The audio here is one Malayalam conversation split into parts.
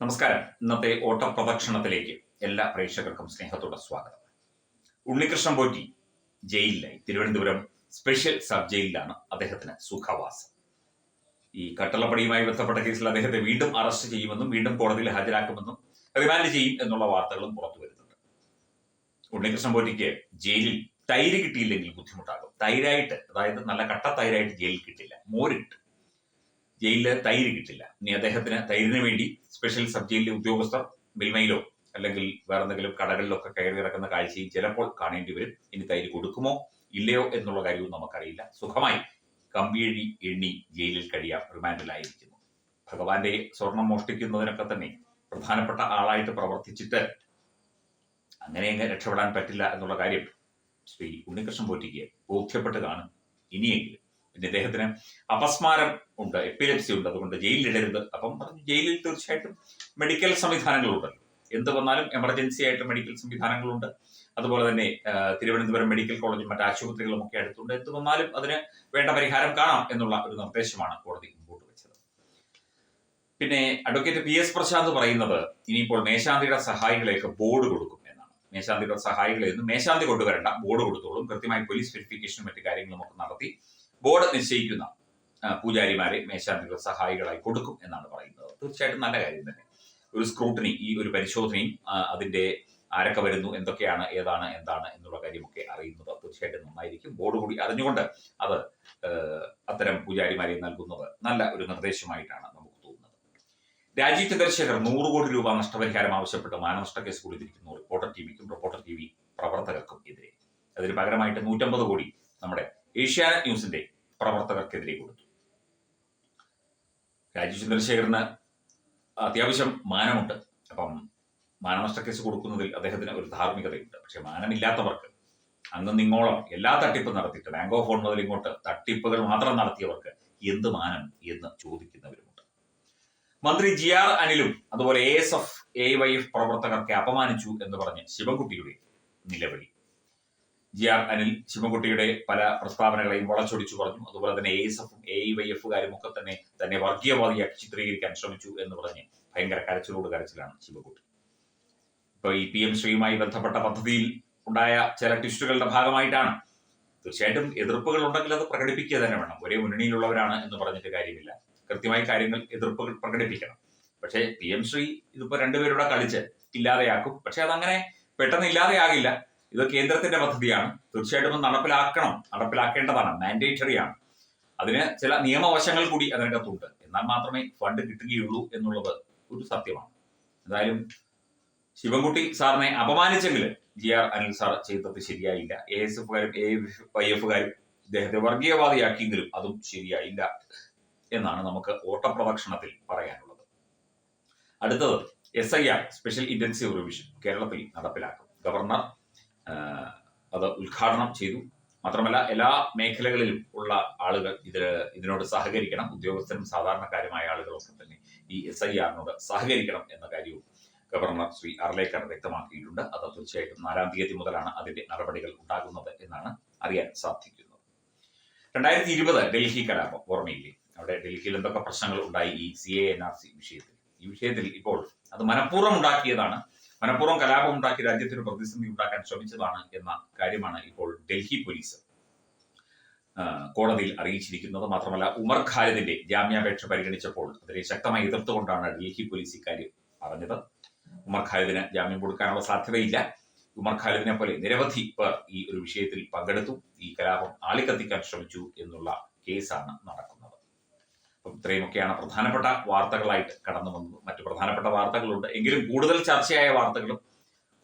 നമസ്കാരം. ഇന്നത്തെ ഓട്ടപ്രദക്ഷിണത്തിലേക്ക് എല്ലാ പ്രേക്ഷകർക്കും സ്നേഹത്തോടെ സ്വാഗതം. ഉണ്ണികൃഷ്ണൻ പോറ്റി ജയിലിലായി. തിരുവനന്തപുരം സ്പെഷ്യൽ സബ് ജയിലിലാണ് അദ്ദേഹത്തിന് സുഖവാസം. ഈ കട്ടളപ്പടിയുമായി ബന്ധപ്പെട്ട കേസിൽ അദ്ദേഹത്തെ വീണ്ടും അറസ്റ്റ് ചെയ്യുമെന്നും വീണ്ടും കോടതിയിൽ ഹാജരാക്കുമെന്നും റിമാൻഡ് ചെയ്യും എന്നുള്ള വാർത്തകളും പുറത്തു വരുന്നുണ്ട്. ഉണ്ണികൃഷ്ണൻ പോറ്റിക്ക് ജയിലിൽ തൈര് കിട്ടിയില്ലെങ്കിൽ ബുദ്ധിമുട്ടാകും. തൈരായിട്ട് അതായത് നല്ല കട്ട തൈരായിട്ട് ജയിലിൽ കിട്ടില്ല. മോര് കിട്ടും ജയിലിൽ തൈര് കിട്ടില്ല. ഇനി അദ്ദേഹത്തിന് തൈരിന് വേണ്ടി സ്പെഷ്യൽ സബ് ജയിലിലെ ഉദ്യോഗസ്ഥർ മിൽമയിലോ അല്ലെങ്കിൽ വേറെ എന്തെങ്കിലും കടകളിലൊക്കെ കയറി ഇറക്കുന്ന കാഴ്ചയും ചിലപ്പോൾ കാണേണ്ടി വരും. ഇനി തൈര് കൊടുക്കുമോ ഇല്ലയോ എന്നുള്ള കാര്യവും നമുക്കറിയില്ല. സുഖമായി കമ്പിയഴി എണ്ണി ജയിലിൽ കഴിയാം. റിമാൻഡിലായിരിക്കുന്നു. ഭഗവാന്റെ സ്വർണം മോഷ്ടിക്കുന്നതിനൊക്കെ തന്നെ പ്രധാനപ്പെട്ട ആളായിട്ട് പ്രവർത്തിച്ചിട്ട് അങ്ങനെ അങ്ങ് രക്ഷപ്പെടാൻ പറ്റില്ല എന്നുള്ള കാര്യം ശ്രീ ഉണ്ണികൃഷ്ണൻ പോറ്റിക്ക് ബോധ്യപ്പെട്ട് കാണും. ഇനിയെങ്കിലും പിന്നെ ഇദ്ദേഹത്തിന് അപസ്മാരം ഉണ്ട് എപ്പിലെപ്സി ഉണ്ട്. അതുകൊണ്ട് ജയിലിലിടരുത് അപ്പം പറഞ്ഞു ജയിലിൽ തീർച്ചയായിട്ടും മെഡിക്കൽ സംവിധാനങ്ങളുണ്ട്. എന്ത് വന്നാലും എമർജൻസി ആയിട്ട് മെഡിക്കൽ സംവിധാനങ്ങളുണ്ട്. അതുപോലെ തന്നെ തിരുവനന്തപുരം മെഡിക്കൽ കോളേജും മറ്റു ആശുപത്രികളും ഒക്കെ അടുത്തുണ്ട്. എന്ത് വന്നാലും അതിന് വേണ്ട പരിഹാരം കാണാം എന്നുള്ള ഒരു നിർദ്ദേശമാണ് കോടതി മുമ്പോട്ട് വെച്ചത്. പിന്നെ അഡ്വക്കേറ്റ് പി എസ് പ്രശാന്ത് പറയുന്നത് ഇനിയിപ്പോൾ മേശാന്തിയുടെ സഹായികളെയൊക്കെ ബോർഡ് കൊടുക്കും എന്നാണ്. മേശാന്തിയുടെ സഹായികളെ മേശാന്തി കൊണ്ടുവരേണ്ട ബോർഡ് കൊടുത്തോളും. കൃത്യമായി പോലീസ് വെരിഫിക്കേഷനും മറ്റു കാര്യങ്ങളും ഒക്കെ നടത്തി ബോർഡ് നിശ്ചയിക്കുന്ന പൂജാരിമാരെ മേശാന്തികൾ സഹായികളായി കൊടുക്കും എന്നാണ് പറയുന്നത്. തീർച്ചയായിട്ടും നല്ല കാര്യം തന്നെ. ഒരു സ്ക്രൂട്ടനി ഈ ഒരു പരിശോധനയും അതിന്റെ ആരൊക്കെ വരുന്നു എന്തൊക്കെയാണ് ഏതാണ് എന്താണ് എന്നുള്ള കാര്യമൊക്കെ അറിയുന്നത് തീർച്ചയായിട്ടും നന്നായിരിക്കും. ബോർഡ് കൂടി അറിഞ്ഞുകൊണ്ട് അത് അത്തരം പൂജാരിമാരെ നൽകുന്നത് നല്ല ഒരു നിർദ്ദേശമായിട്ടാണ് നമുക്ക് തോന്നുന്നത്. രാജീവ് ചന്ദ്രശേഖർ നൂറ് കോടി രൂപ നഷ്ടപരിഹാരം ആവശ്യപ്പെട്ട് മാനനഷ്ട കേസ് കൊടുത്തിരിക്കുന്നു. റിപ്പോർട്ടർ ടി വിക്കും റിപ്പോർട്ടർ ടി വി പ്രവർത്തകർക്കും എതിരെ. അതിന് പകരമായിട്ട് നൂറ്റമ്പത് കോടി നമ്മുടെ ഏഷ്യാനെറ്റ് ന്യൂസിന്റെ പ്രവർത്തകർക്കെതിരെ കൊടുത്തു. രാജീവ് ചന്ദ്രശേഖരന് അത്യാവശ്യം മാനമുണ്ട്. അപ്പം മാനനഷ്ട കേസ് കൊടുക്കുന്നതിൽ അദ്ദേഹത്തിന് ഒരു ധാർമ്മികതയുണ്ട്. പക്ഷെ മാനമില്ലാത്തവർക്ക് അന്ന് നിങ്ങോളം എല്ലാ തട്ടിപ്പും നടത്തിയിട്ട് ബാങ്ക് ഓഫ് ഫോൺ മുതൽ ഇങ്ങോട്ട് തട്ടിപ്പുകൾ മാത്രം നടത്തിയവർക്ക് എന്ത് മാനം എന്ന് ചോദിക്കുന്നവരുമുണ്ട്. മന്ത്രി ജി ആർ അനിലും അതുപോലെ A S F A Y F പ്രവർത്തകർക്ക് അപമാനിച്ചു എന്ന് പറഞ്ഞ് ശിവൻകുട്ടിയുടെ നിലവിളി. ജി ആർ അനിൽ ശിവൻകുട്ടിയുടെ പല പ്രസ്താവനകളെയും വളച്ചൊടിച്ചു പറഞ്ഞു. അതുപോലെ തന്നെ എ എസ് എഫും എ വൈ എഫുകാരും ഒക്കെ തന്നെ തന്നെ വർഗീയവാദിയാക്കി ചിത്രീകരിക്കാൻ ശ്രമിച്ചു എന്ന് പറഞ്ഞ് ഭയങ്കര കരച്ചിലോട് കരച്ചിലാണ് ശിവൻകുട്ടി. ഇപ്പൊ ഈ പി എം ശ്രീയുമായി ബന്ധപ്പെട്ട പദ്ധതിയിൽ ഉണ്ടായ ചില ട്വിസ്റ്റുകളുടെ ഭാഗമായിട്ടാണ്. തീർച്ചയായിട്ടും എതിർപ്പുകൾ ഉണ്ടെങ്കിൽ അത് പ്രകടിപ്പിക്കുക തന്നെ വേണം. ഒരേ മുന്നണിയിലുള്ളവരാണ് എന്ന് പറഞ്ഞിട്ട് കാര്യമില്ല. കൃത്യമായി കാര്യങ്ങൾ എതിർപ്പുകൾ പ്രകടിപ്പിക്കണം. പക്ഷേ പി എം ശ്രീ ഇതിപ്പോ രണ്ടുപേരുടെ കളിച്ച് ഇല്ലാതെയാക്കും. പക്ഷെ അതങ്ങനെ പെട്ടെന്ന് ഇല്ലാതെയാകില്ല. ഇത് കേന്ദ്രത്തിന്റെ പദ്ധതിയാണ്. തീർച്ചയായിട്ടും നടപ്പിലാക്കണം. നടപ്പിലാക്കേണ്ടതാണ്. മാൻഡേറ്ററി ആണ്. അതിന് ചില നിയമവശങ്ങൾ കൂടി അതിനകത്തുണ്ട്. എന്നാൽ മാത്രമേ ഫണ്ട് കിട്ടുകയുള്ളൂ എന്നുള്ളത് ഒരു സത്യമാണ്. എന്തായാലും ശിവൻകുട്ടി സാറിനെ അപമാനിച്ചെങ്കിൽ ജി ആർ അനിൽ സാർ ചെയ്തത് ശരിയായില്ല. എ എസ് എഫുകാരും എ വൈ എഫുകാരും ഇദ്ദേഹത്തെ വർഗീയവാദിയാക്കിയെങ്കിലും അതും ശരിയായില്ല എന്നാണ് നമുക്ക് ഓട്ടപ്രദക്ഷിണത്തിൽ പറയാനുള്ളത്. അടുത്തത് S I R special intensive revision കേരളത്തിൽ നടപ്പിലാക്കും. ഗവർണർ അത് ഉദ്ഘാടനം ചെയ്തു. മാത്രമല്ല എല്ലാ മേഖലകളിലും ഉള്ള ആളുകൾ ഇത് ഇതിനോട് സഹകരിക്കണം. ഉദ്യോഗസ്ഥരും സാധാരണക്കാരുമായ ആളുകളൊക്കെ തന്നെ ഈ എസ് ഐ ആറിനോട് സഹകരിക്കണം എന്ന കാര്യവും ഗവർണർ ശ്രീ അർലേക്കർ വ്യക്തമാക്കിയിട്ടുണ്ട്. അത് തീർച്ചയായിട്ടും നാലാം തീയതി മുതലാണ് അതിന്റെ നടപടികൾ ഉണ്ടാകുന്നത് എന്നാണ് അറിയാൻ സാധിക്കുന്നത്. രണ്ടായിരത്തി ഇരുപത് ഡൽഹി കലാപം ഓർമ്മയില്ലേ? അവിടെ ഡൽഹിയിൽ എന്തൊക്കെ പ്രശ്നങ്ങൾ ഉണ്ടായി ഈ C A N R C വിഷയത്തിൽ? ഈ വിഷയത്തിൽ ഇപ്പോൾ അത് മനഃപൂർവം ഉണ്ടാക്കിയതാണ് മനഃപൂർവം കലാപം ഉണ്ടാക്കി രാജ്യത്തിന് പ്രതിസന്ധി ഉണ്ടാക്കാൻ ശ്രമിച്ചതാണ് എന്ന കാര്യമാണ് ഇപ്പോൾ ഡൽഹി പോലീസ് കോടതിയിൽ അറിയിച്ചിരിക്കുന്നത്. മാത്രമല്ല ഉമർ ഖാലിദിന്റെ ജാമ്യാപേക്ഷ പരിഗണിച്ചപ്പോൾ അതിനെ ശക്തമായി എതിർത്തുകൊണ്ടാണ് ഡൽഹി പോലീസ് ഇക്കാര്യം പറഞ്ഞത്. ഉമർ ഖാലിദിന് ജാമ്യം കൊടുക്കാനുള്ള സാധ്യതയില്ല. ഉമർ ഖാലിദിനെ പോലെ നിരവധി പേർ ഈ ഒരു വിഷയത്തിൽ പങ്കെടുത്തു. ഈ കലാപം ആളിക്കത്തിക്കാൻ ശ്രമിച്ചു എന്നുള്ള കേസാണ് നടക്കുന്നത്. ഇത്രയുമൊക്കെയാണ് പ്രധാനപ്പെട്ട വാർത്തകളായിട്ട് കടന്നു വന്നത്. മറ്റു പ്രധാനപ്പെട്ട വാർത്തകളുണ്ട്. എങ്കിലും കൂടുതൽ ചർച്ചയായ വാർത്തകളും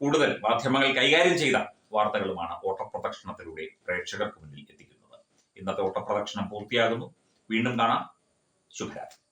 കൂടുതൽ മാധ്യമങ്ങൾ കൈകാര്യം ചെയ്ത വാർത്തകളുമാണ് ഓട്ടപ്രദക്ഷിണത്തിലൂടെ പ്രേക്ഷകർക്ക് മുന്നിൽ എത്തിക്കുന്നത്. ഇന്നത്തെ ഓട്ടപ്രദക്ഷിണം പൂർത്തിയാകുന്നു. വീണ്ടും കാണാം. ശുഭരാത്രി.